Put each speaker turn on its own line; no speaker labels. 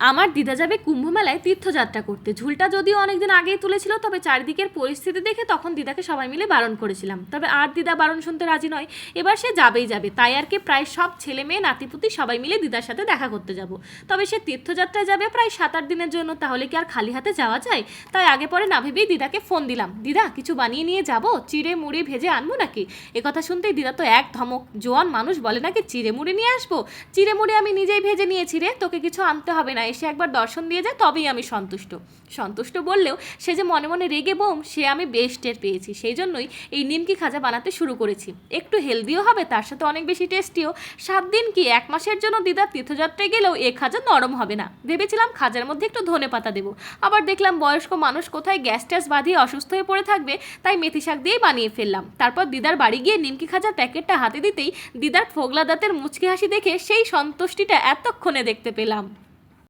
আমার দিদা যাবে কুম্ভমেলায় তীর্থযাত্রা করতে। ঝুলটা যদিও অনেকদিন আগেই তুলেছিল, তবে চারিদিকের পরিস্থিতি দেখে তখন দিদাকে সবাই মিলে বারণ করেছিলাম। তবে আর দিদা বারণ শুনতে রাজি নয়। এবার সে যাবেই যাবে। তাই আর কি প্রায় সব ছেলে মেয়ে, নাতিপুতি সবাই মিলে দিদার সাথে দেখা করতে যাব। তবে সে তীর্থযাত্রায় যাবে প্রায় সাত আট দিনের জন্য, তাহলে কি আর খালি হাতে যাওয়া যায়? তাই আগে পরে না ভেবেই দিদাকে ফোন দিলাম। দিদা, কিছু বানিয়ে নিয়ে যাব? চিড়ে মুড়ি ভেজে আনব নাকি? একথা শুনতেই দিদা তো এক ধমক, জোয়ান মানুষ বলে নাকি, চিড়ে মুড়ি নিয়ে আসব? চিড়ে মুড়ি আমি নিজেই ভেজে নিয়েছি রে, তোকে কিছু আনতে হবে না এসে একবার দর্শন দিয়ে যায়, তবেই আমি সন্তুষ্ট। সন্তুষ্ট বললেও সে যে মনে মনে রেগে বোম, সে আমি বেশ টের পেয়েছি। সেই জন্যই এই নিমকি খাজা বানাতে শুরু করেছি। একটু হেলদিও হবে, তার সাথে অনেক বেশি টেস্টিও। সাত দিন কি এক মাসের জন্য দিদার তীর্থযাত্রায় গেলেও এ খাজা নরম হবে না। ভেবেছিলাম খাজার মধ্যে একটু ধনে পাতা দেবো। আবার দেখলাম বয়স্ক মানুষ কোথায় গ্যাস ট্যাস বাঁধিয়ে অসুস্থ হয়ে পড়ে থাকবে, তাই মেথি শাক দিয়েই বানিয়ে ফেললাম। তারপর দিদার বাড়ি গিয়ে নিমকি খাজার প্যাকেটটা হাতে দিতেই দিদার ফোগলা দাঁতের মুচকি হাসি দেখে সেই সন্তুষ্টিটা এতক্ষণে দেখতে পেলাম।